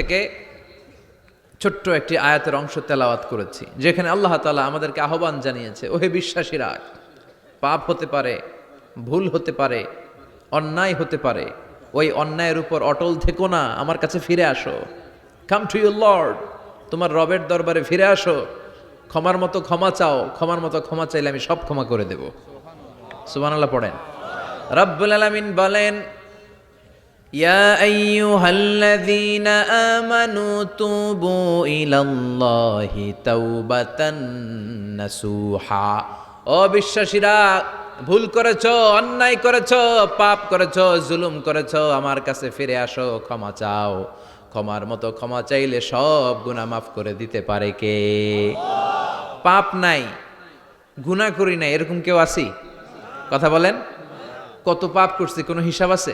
থেকে ছোট্ট একটি আয়াতের অংশ তেলাওয়াত করেছি, যেখানে আল্লাহ তালা আমাদেরকে আহ্বান জানিয়েছে, ওহে বিশ্বাসীরা, পাপ হতে পারে, ভুল হতে পারে, অন্যায় হতে পারে, ওই অন্যায়ের উপর অটল থেকো না, আমার কাছে ফিরে আসো। কাম টু ইউ লর্ড তোমার রবের দরবারে ফিরে আসো। ক্ষমার মতো ক্ষমা চাও, ক্ষমার মতো ক্ষমা চাইলে আমি সব ক্ষমা করে দেব। সুবহানাল্লাহ পড়েন। রব্বুল আলামিন বলেন يا أيها الذين آمنوا توبوا إلى الله توبة نسوحا ও বিশ্বাসীরা ভুল করেছো অন্যায় করেছো পাপ করেছো জুলুম করেছো আমার কাছে ফিরে আসো ক্ষমা চাও ক্ষমার মতো ক্ষমা চাইলে সব গুনাহ মাফ করে দিতে পারে কে পাপ নাই গুনাহ করি নাই এরকম কেউ আছি কথা বলেন কত পাপ করছি কোনো হিসাব আছে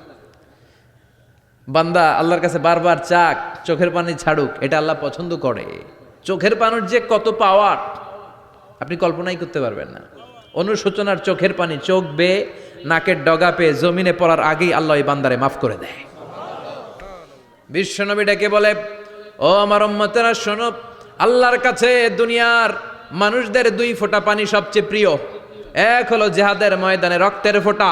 বান্দা আল্লাহর কাছে বারবার চাক, চোখের পানি ছাড়ুক, এটা আল্লাহ পছন্দ করে। চোখের পানির যে কত পাওয়ার আপনি কল্পনাই করতে পারবেন না। অনুশোচনার চোখের পানি চোখ বেয়ে, নাকের ডগা পেয়ে, জমিনে পড়ার আগেই আল্লাহ এই বান্দারে মাফ করে দেয়। বিশ্বনবী ডেকে বলে, ও আমার উম্মতেরা, শোনো, আল্লাহর কাছে দুনিয়ার মানুষদের দুই ফোঁটা পানি সবচেয়ে প্রিয়। এক হলো জেহাদের ময়দানে রক্তের ফোঁটা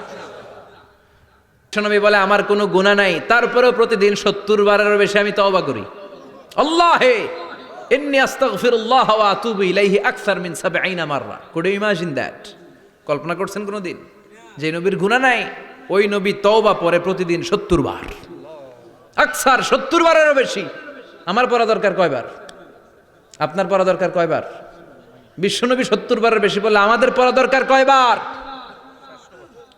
নবী বলে, আমার কোনো গুণা নাই। তারপরেও প্রতিদিন সত্তর বারেরও বেশি আমি তওবা করি। আল্লাহ হে ইন্নি আস্তাগফিরুল্লাহ ওয়া আতুবু ইলাইহি আকসার মিন 70 মাররা। কুড ইউ ইমাজিন দ্যাট কল্পনা করছেন কোনোদিন? যে নবীর গুণা নাই, ওই নবী তওবা পরে প্রতিদিন সত্তর বার আকসার সত্তর বারেরও বেশি। আমার পড়া দরকার কয়বার? আপনার পড়া দরকার কয়বার? বিশ্বনবী সত্তর বারের বেশি বললে, আমাদের পড়া দরকার কয়বার?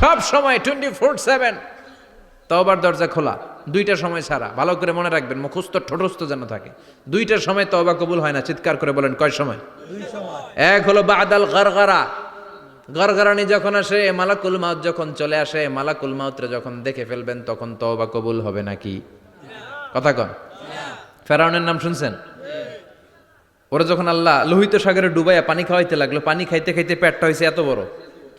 সব সময় টোয়েন্টি ফোর সেভেন তওবার দরজা খোলা দুইটা সময় ছাড়া। ভালো করে মনে রাখবেন মুখস্থ ঠোঁটস্থ যেন থাকে। দুইটা সময় তওবা কবুল হয় না চিৎকার করে বলেন কয় সময়? এক হলো বাদাল গরগরা। গরগরানি যখন আসে মালাকুল মাউত যখন চলে আসে মালাকুল মাউতরে যখন দেখে ফেলবেন তখন তওবা কবুল হবে নাকি? কথা কন। ফেরাউনের নাম শুনছেন? ওরা যখন আল্লাহ লোহিত সাগরে ডুবাইয়া পানি খাওয়াইতে লাগল পানি খাইতে খাইতে পেটটা হয়েছে এত বড়।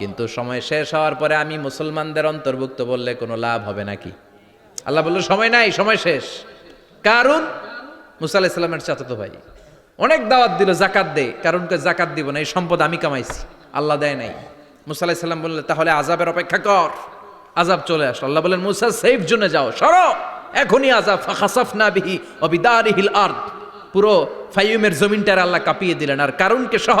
কিন্তু সময় শেষ হওয়ার পরে আমি মুসলমানদের অন্তর্ভুক্ত বললে কোনো লাভ হবে নাকি? আল্লাহ বলল, সময় নাই, সময় শেষ। কারণ মুসা আলাইসাল্লামের চাচাতো ভাই। অনেক দাওয়াত দিল জাকাত দে। কারণকে জাকাত দিব না, এই সম্পদ আমি কামাইছি, আল্লাহ দেয় নাই। মুসা আলাইসাল্লাম বললে, তাহলে আজাবের অপেক্ষা কর আজাব চলে আসলো। আল্লাহ বলেন মুসা, সেফ জোনে যাও, সরো, এখনই আজাব ফাখাসাফ না বিহি অবিদারিহিল আর্দ। পুরো ফাইমের জমিনটার আল্লাহ কাঁপিয়ে দিলেন। আর কারণকে সহ?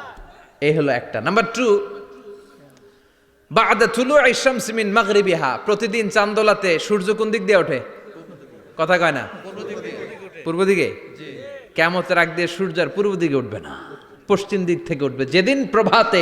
এই হলো একটা। নাম্বার টু বাদা তুলু ইশামস মাগরি মাগরিবিহা। প্রতিদিন চান্দোলাতে সূর্য কোন দিক দিয়ে ওঠে। কথা কয় না? পূর্ব দিকে? কেমতের আগ দিয়ে সূর্য আর পূর্ব দিকে উঠবে না। পশ্চিম দিক থেকে উঠবে। যেদিন প্রভাতে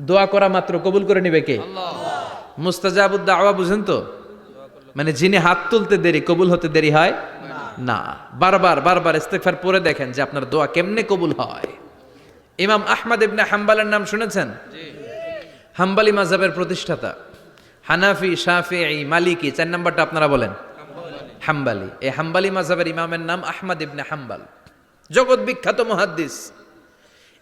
দোয়া করা মাত্র কবুল করে নিবে কে? মুস্তাজাবুদ দাওয়া বুঝেন তো? মানে যিনি হাত তুলতে দেরি কবুল হতে দেরি হয় না। বারবার বারবার ইস্তেগফার পড়ে দেখেন যে আপনার দোয়া কেমনে কবুল হয়। ইমাম আহমদ ইবনে হাম্বালের নাম শুনেছেন? হাম্বালি মাজাবের প্রতিষ্ঠাতা। হানাফি শাফি মালিকি চার নাম্বারটা আপনারা বলেন? হাম্বালি। এই হাম্বালি মাজাবের ইমামের নাম আহমদ ইবনে হাম্বাল। জগৎ বিখ্যাত মহাদ্দিস।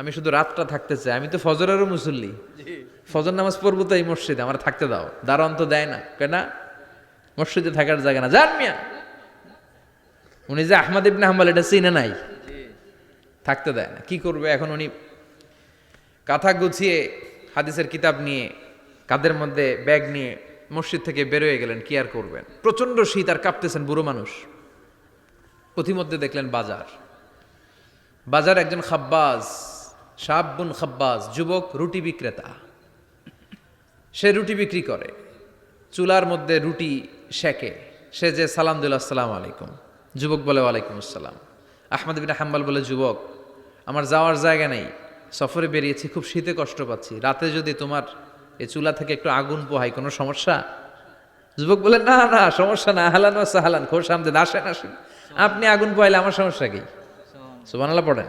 আমি শুধু রাতটা থাকতে চাই। আমি তো ফজরেরও মুসল্লি। ফজর নামাজ পড়ব তো এই মসজিদে আমার থাকতে দাও। দারোয়ান তো দেয় না। কেন মসজিদে থাকার জায়গা না। যান মিয়া! উনি যে আহমদ ইবনে হাম্বাল এটা চিনে নাই। থাকতে দেয় না। কি করবে? এখন উনি কাঁথা গুছিয়ে হাদিসের কিতাব নিয়ে কাদের মধ্যে ব্যাগ নিয়ে মসজিদ থেকে বেরোয় গেলেন কি আর করবেন? প্রচণ্ড শীত আর কাঁপতেছেন বুড়ো মানুষ। পথিমধ্যে দেখলেন বাজার। বাজার একজন খাব্বাজ সাবুন খাব্বাজ, যুবক, রুটি বিক্রেতা। সে রুটি বিক্রি করে, চুলার মধ্যে রুটি শেখে সে যে সালাম দিল আসসালাম আলাইকুম। যুবক বলে, ওয়ালাইকুম আসসালাম। আহমদ বিন হাম্বাল বলে, যুবক, আমার যাওয়ার জায়গা নেই। সফরে বেরিয়েছি, খুব শীতে কষ্ট পাচ্ছি। রাতে যদি তোমার এই চুলা থেকে একটু আগুন পোহাই কোনো সমস্যা? যুবক বলে, না না, সমস্যা না। হালান ও সাহালান খোর সামনে আসেন আসেন। আপনি আগুন পোহাইলে আমার সমস্যা কি? সুবানাল্লাহ পড়েন।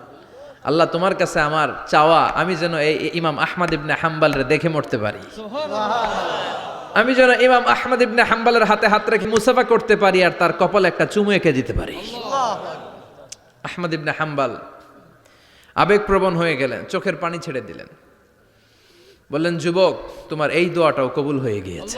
আল্লাহ তোমার কাছে আমার চাওয়া আমি যেন এই ইমাম আহমদ ইবনে হাম্বালরে দেখে মরতে পারি। আমি যেন ইমাম আহমদ ইবনে হাম্বালের হাতে হাত রেখে মুসাফা করতে পারি আর তার কপালে একটা চুমু এঁকে দিতে পারি। আহমদ ইবনে হাম্বাল আবেগপ্রবণ হয়ে গেলেন চোখের পানি ছেড়ে দিলেন। বললেন যুবক তোমার এই দোয়াটাও কবুল হয়ে গিয়েছে।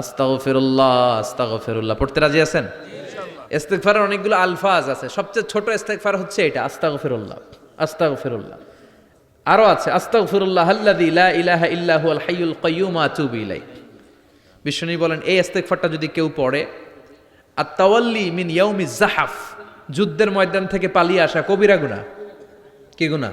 আস্তাগফিরুল্লাহ আস্তাগফিরুল্লাহ। পড়তে রাজি আছেন? ইস্তেগফারের অনেকগুলো আলফাজ আছে। সবচেয়ে ছোট ইস্তেগফার হচ্ছে এটা আস্তাগফিরুল্লাহ আস্তাগফিরুল্লাহ। আরও আছে আস্তাগফিরুল্লাহ আল্লাযী লা ইলাহা ইল্লা হুয়াল হাইয়ুল কাইয়্যুম আতুবু ইলাইহি। বিষ্ণু বলেন এই ইস্তেগফারটা যদি কেউ পড়ে আর তাওয়াল্লি মিন ইয়াউমি জাহাফ যুদ্ধের ময়দান থেকে পালিয়ে আসা কবিরা গুনাহ। কি গুনাহ?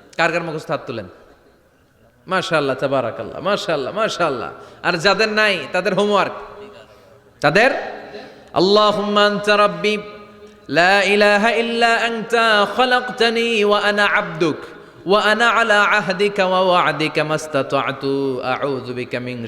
কার কার মুখস্থ হাত তুলেন? মাশাআল্লাহ, তাবারাকাল্লাহ, মাশাআল্লাহ মাশাআল্লাহ। আর যাদের নাই, তাদের হোমওয়ার্ক তাদের? আল্লাহুম্মা আনতা রাব্বি, লা ইলাহা ইল্লা আনতা, খলাকতানি ওয়া আনা আবদুক, ওয়া আনা আলা আহদিকা ওয়া ওয়া'দিকা মাস্তাতা'তু, আউযু বিকা মিন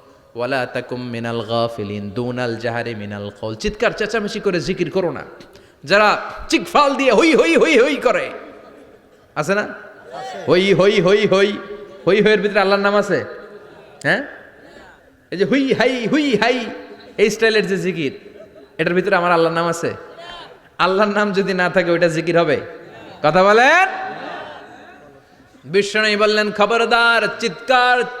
ওয়ালা তাকুম মিনাল গাফিলিন দুনাল জাহারি মিনাল কল চিৎকার, চেঁচামেচি করে জিকির করো না। যারা চিকফাল দিয়ে হই হই হই হই করে। আছে না? হই হই হই হই। হই, হইয়ের ভিতরে আল্লাহর নাম আছে? হ্যাঁ? এই যে হুই, হাই হুই, হাই, এই স্টাইলের যে জিকির, এটার ভিতরে আমার আল্লাহর নাম আছে? আল্লাহর নাম যদি না থাকে, ওইটা জিকির হবে? কথা বলেন? বিষ্ণু বললেন, খবরদার, চিৎকার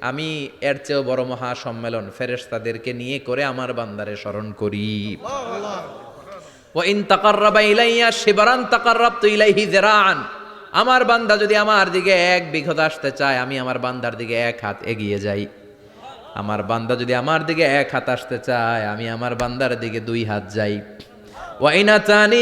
আমি এর চেয়েও বড় মহা সম্মেলন ফেরেশতাদেরকে নিয়ে করে আমার বান্দারে স্মরণ করি। আমার বান্দা যদি আমার দিকে এক বিঘত আসতে চায়, আমি আমার বান্দার দিকে এক হাত এগিয়ে যাই। আমার বান্দা যদি আমার দিকে এক হাত আসতে চায়, আমি আমার বান্দার দিকে দুই হাত যাই। ওয়াইনা চানি